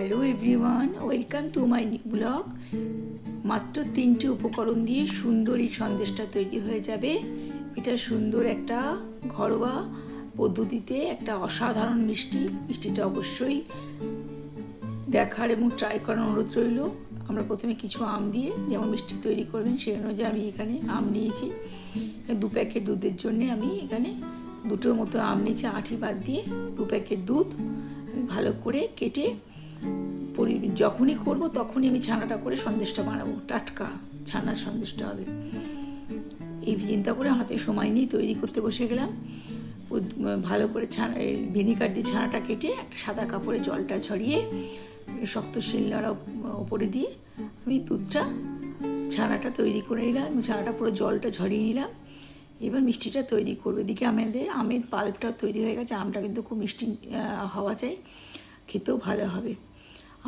Hello everyone welcome to my new blog মাত্র তিনটে উপকরণ দিয়ে সুন্দর এই সন্দেশটা তৈরি হয়ে যাবে। এটা সুন্দর একটা ঘরোয়া পদ্ধতিতে একটা অসাধারণ মিষ্টি। মিষ্টিটা অবশ্যই দেখার এবং ট্রাই করার অনুরোধ রইল। আমরা প্রথমে কিছু আম দিয়ে যেমন মিষ্টি তৈরি করবেন, সেই অনুযায়ী আমি এখানে আম নিয়েছি। দু প্যাকেট দুধের জন্য আমি এখানে দুটোর মতো আম নিয়েছি, আঠি বাদ দিয়ে দু প্যাকেট দুধ। ভালো করে কেটে যখনই করব তখনই আমি ছানাটা করে সন্দেশটা বানাবো। টাটকা ছানার সন্দেশটা হবে। এই চিন্তা করে হাতে সময় নিয়ে তৈরি করতে বসে গেলাম। ভালো করে ছানা ভিনিগার দিয়ে ছানাটা কেটে একটা সাদা কাপড়ে জলটা ছড়িয়ে শক্ত শিলনোড়া ওপরে দিয়ে আমি দুধটা ছানাটা তৈরি করে নিলাম এবং ছানাটা পুরো জলটা ঝরিয়ে নিলাম। এবার মিষ্টিটা তৈরি করব। এদিকে আমাদের আমের পাল্পটা তৈরি হয়ে গেছে। আমটা কিন্তু খুব মিষ্টি হওয়া চাই। খেতেও ভালো হবে।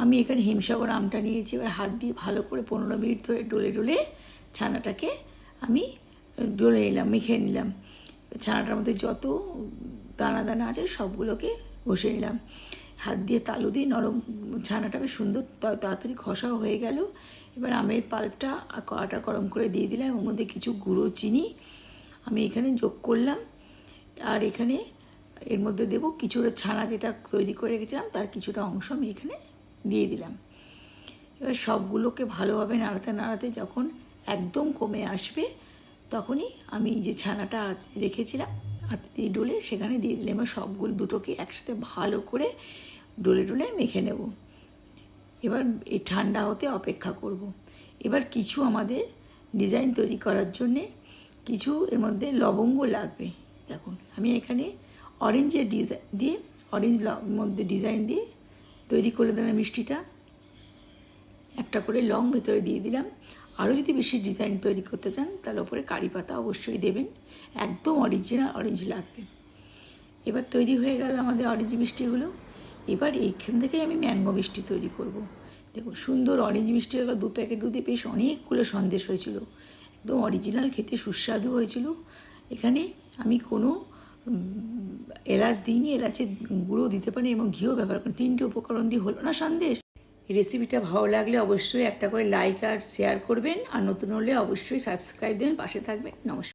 আমি এখানে হিমসাগর আমটা নিয়েছি, এবার হাত দিয়ে ভালো করে পনেরো মিনিট ধরে ডলে ডলে ছানাটাকে আমি ডলে নিলাম, মেখে নিলাম। ছানাটার মধ্যে যত দানা দানা আছে সবগুলোকে ঘষে নিলাম। হাত দিয়ে তালু দিয়ে নরম ছানাটা বেশ সুন্দর তাড়াতাড়ি ঘষাও হয়ে গেল। এবার আমের পাল্পটা কড়াটা গরম করে দিয়ে দিলাম ওর মধ্যে কিছু গুঁড়ো চিনি আমি এখানে যোগ করলাম। আর এখানে এর মধ্যে দেবো কিছুটা ছানা যেটা তৈরি করে রেখেছিলাম, তার কিছুটা অংশ আমি এখানে দিয়ে দিলাম। এবার সবগুলোকে ভালোভাবে নাড়াতে নাড়াতে যখন একদম কমে আসবে, তখনই আমি যে ছানাটা আজ রেখেছিলাম হাতে দিয়ে ডলে সেখানে দিয়ে দিলাম। এবার সবগুলো দুটোকে একসাথে ভালো করে ডলে ডলে মেখে নেব। এবার এই ঠান্ডা হতে অপেক্ষা করব। এবার কিছু আমাদের ডিজাইন তৈরি করার জন্যে কিছু এর মধ্যে লবঙ্গ লাগবে। দেখুন, আমি এখানে অরেঞ্জের ডিজাইন দিয়ে অরেঞ্জ মধ্যে ডিজাইন দিয়ে তৈরি করে দিলাম মিষ্টিটা। একটা করে লং ভেতরে দিয়ে দিলাম। আরও যদি বেশি ডিজাইন তৈরি করতে চান, তাহলে ওপরে কারি পাতা অবশ্যই দেবেন। একদম অরিজিনাল অরেঞ্জ লাগবে। এবার তৈরি হয়ে গেল আমাদের অরেঞ্জ মিষ্টিগুলো। এবার এইখান থেকে আমি ম্যাঙ্গো মিষ্টি তৈরি করব। দেখুন, সুন্দর অরেঞ্জ মিষ্টি হয়ে গেল। দু প্যাকেট দুধে বেশ অনেকগুলো সন্দেশ হয়েছিল। একদম অরিজিনাল খেতে সুস্বাদু হয়েছিল। এখানে আমি কোনো এলাচ দিইনি, এলাচের গুঁড়ো দিতে পারেন এবং ঘিও ব্যবহার করেন। তিনটি উপকরণ দিয়ে হলো না সন্দেশ। রেসিপিটা ভালো লাগলে অবশ্যই একটা করে লাইক আর শেয়ার করবেন। আর নতুন হলে অবশ্যই সাবস্ক্রাইব দেবেন পাশে থাকবেন। নমস্কার।